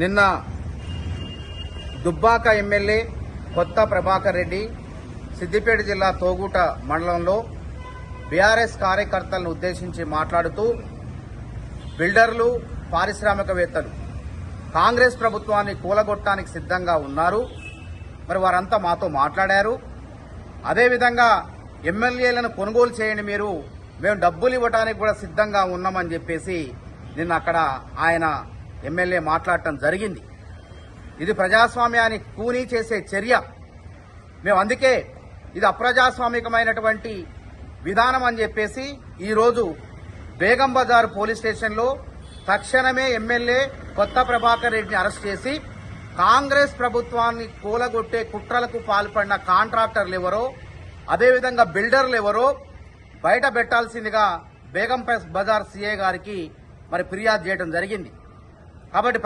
నిన్న దుబ్బాక ఎమ్మెల్యే కొత్త ప్రభాకర్ రెడ్డి సిద్దిపేట జిల్లా తోగుట మండలంలో బీఆర్ఎస్ కార్యకర్తలను ఉద్దేశించి మాట్లాడుతూ బిల్డర్లు పారిశ్రామికవేత్తలు కాంగ్రెస్ ప్రభుత్వాన్ని కూలగొట్టడానికి సిద్ధంగా ఉన్నారు. మరి వారంతా మాతో మాట్లాడారు. అదేవిధంగా ఎమ్మెల్యేలను కొనుగోలు చేయండి మీరు మేము డబ్బులు ఇవ్వడానికి కూడా సిద్ధంగా ఉన్నామని చెప్పేసి నిన్న అక్కడ ఆయన ఎమ్మెల్యే మాట్లాడటం జరిగింది. ఇది ప్రజాస్వామ్యాన్ని కూనీ చేసే చర్య. మేము అందుకే ఇది అప్రజాస్వామికమైనటువంటి విధానం అని చెప్పేసి ఈరోజు బేగం బజార్ పోలీస్ స్టేషన్లో తక్షణమే ఎమ్మెల్యే కొత్త ప్రభాకర్ రెడ్డిని అరెస్ట్ చేసి కాంగ్రెస్ ప్రభుత్వాన్ని కూలగొట్టే కుట్రలకు పాల్పడిన కాంట్రాక్టర్లు ఎవరో అదేవిధంగా బిల్డర్లు ఎవరో బయట పెట్టాల్సిందిగా బేగం బజార్ సీఏ గారికి మరి ఫిర్యాదు చేయడం జరిగింది. కాబట్టి